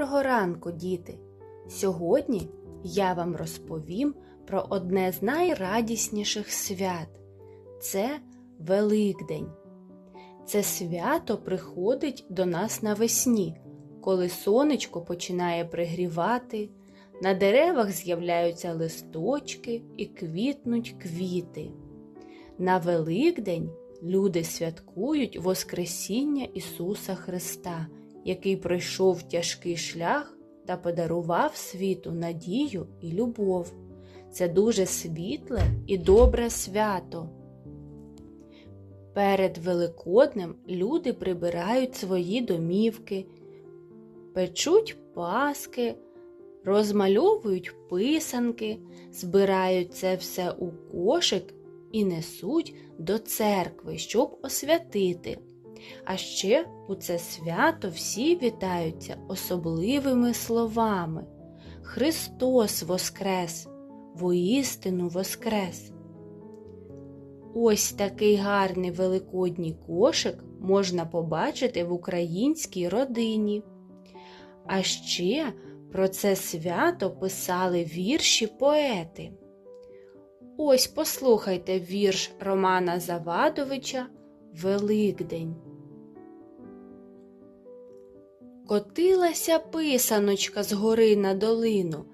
Доброго ранку, діти! Сьогодні я вам розповім про одне з найрадісніших свят це Великдень. Це свято приходить до нас навесні, коли сонечко починає пригрівати, на деревах з'являються листочки і квітнуть квіти. На Великдень люди святкують Воскресіння Ісуса Христа який пройшов тяжкий шлях та подарував світу надію і любов. Це дуже світле і добре свято. Перед Великоднем люди прибирають свої домівки, печуть паски, розмальовують писанки, збирають це все у кошик і несуть до церкви, щоб освятити. А ще у це свято всі вітаються особливими словами. Христос Воскрес, воістину Воскрес. Ось такий гарний великодній кошик можна побачити в українській родині. А ще про це свято писали вірші поети. Ось послухайте вірш Романа Завадовича Великдень. Котилася писаночка з гори на долину,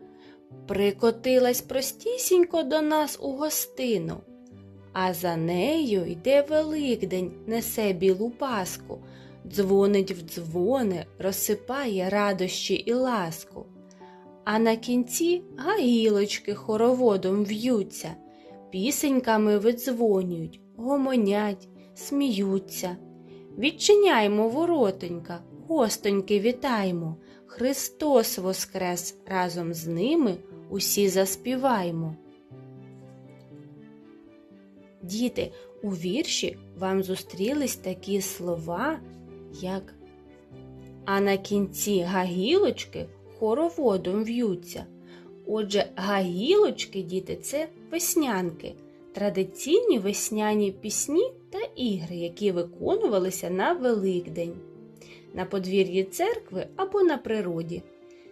прикотилась простісінько до нас у гостину, а за нею йде Великдень, несе білу паску, дзвонить в дзвони, розсипає радощі і ласку. А на кінці гаїлочки хороводом в'ються, пісеньками видзвонюють, гомонять, сміються. Відчиняймо воротонька, гостоньки вітаймо, Христос Воскрес разом з ними усі заспіваймо. Діти, у вірші вам зустрілись такі слова, як А на кінці гагілочки хороводом в'ються. Отже, гагілочки, діти, це веснянки, традиційні весняні пісні та ігри, які виконувалися на Великдень на подвір'ї церкви або на природі.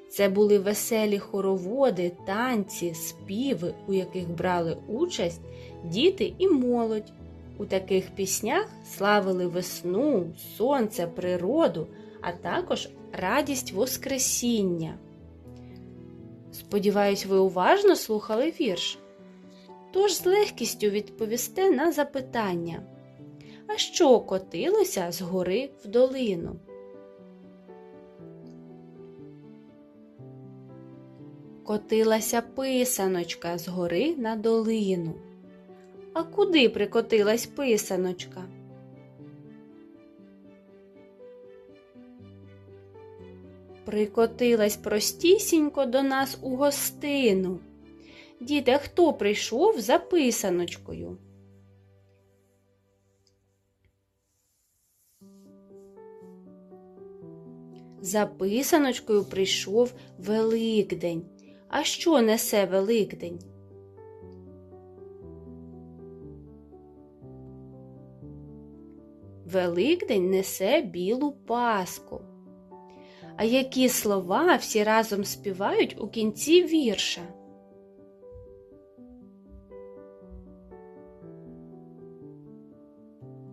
Це були веселі хороводи, танці, співи, у яких брали участь діти і молодь. У таких піснях славили весну, сонце, природу, а також радість Воскресіння. Сподіваюсь, ви уважно слухали вірш. Тож з легкістю відповісте на запитання. А що котилося з гори в долину? Котилася писаночка з гори на долину. А куди прикотилась писаночка? Прикотилась простісінько до нас у гостину. Діти, хто прийшов за писаночкою? За писаночкою прийшов Великдень. А що несе Великдень? Великдень несе білу паску. А які слова всі разом співають у кінці вірша?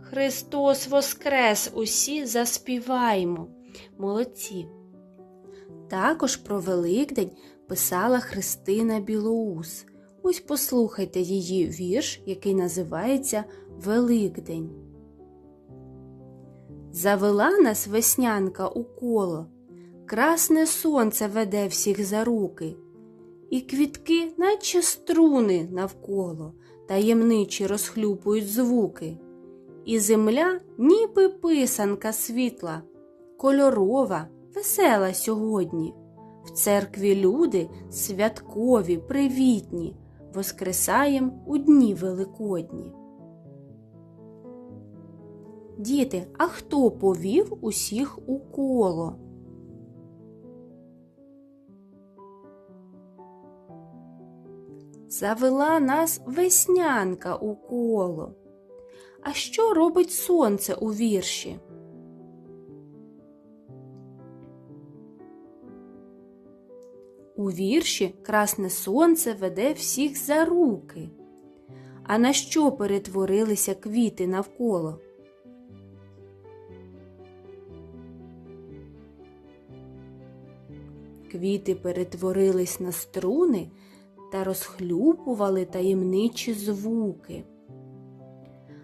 Христос Воскрес усі заспіваємо. Молодці. Також про Великдень писала Христина Білоус. Ось послухайте її вірш, який називається Великдень. Завела нас веснянка у коло, красне сонце веде всіх за руки, і квітки, наче струни навколо, таємничі розхлюпують звуки, і земля, ніби писанка світла, кольорова, весела сьогодні. В церкві люди святкові, привітні, воскресаєм у дні великодні. Діти, а хто повів усіх у коло? Завела нас веснянка у коло. А що робить сонце у вірші? У вірші Красне сонце веде всіх за руки. А на що перетворилися квіти навколо? Квіти перетворились на струни та розхлюпували таємничі звуки.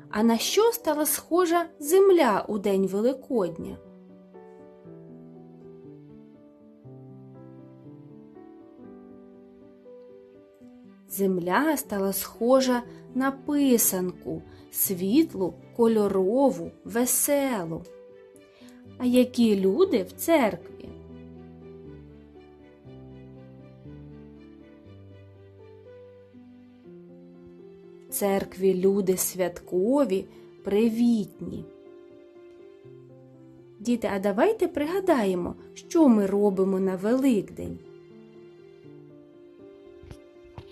А на що стала схожа земля у день Великодня? Земля стала схожа на писанку, світлу, кольорову, веселу. А які люди в церкві? В церкві люди святкові, привітні. Діти, а давайте пригадаємо, що ми робимо на Великдень.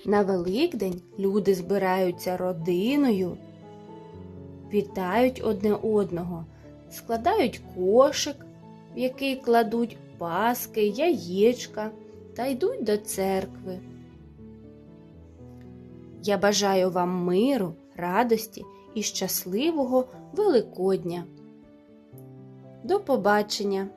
На Великдень люди збираються родиною, вітають одне одного, складають кошик, в який кладуть паски, яєчка та йдуть до церкви. Я бажаю вам миру, радості і щасливого Великодня. До побачення!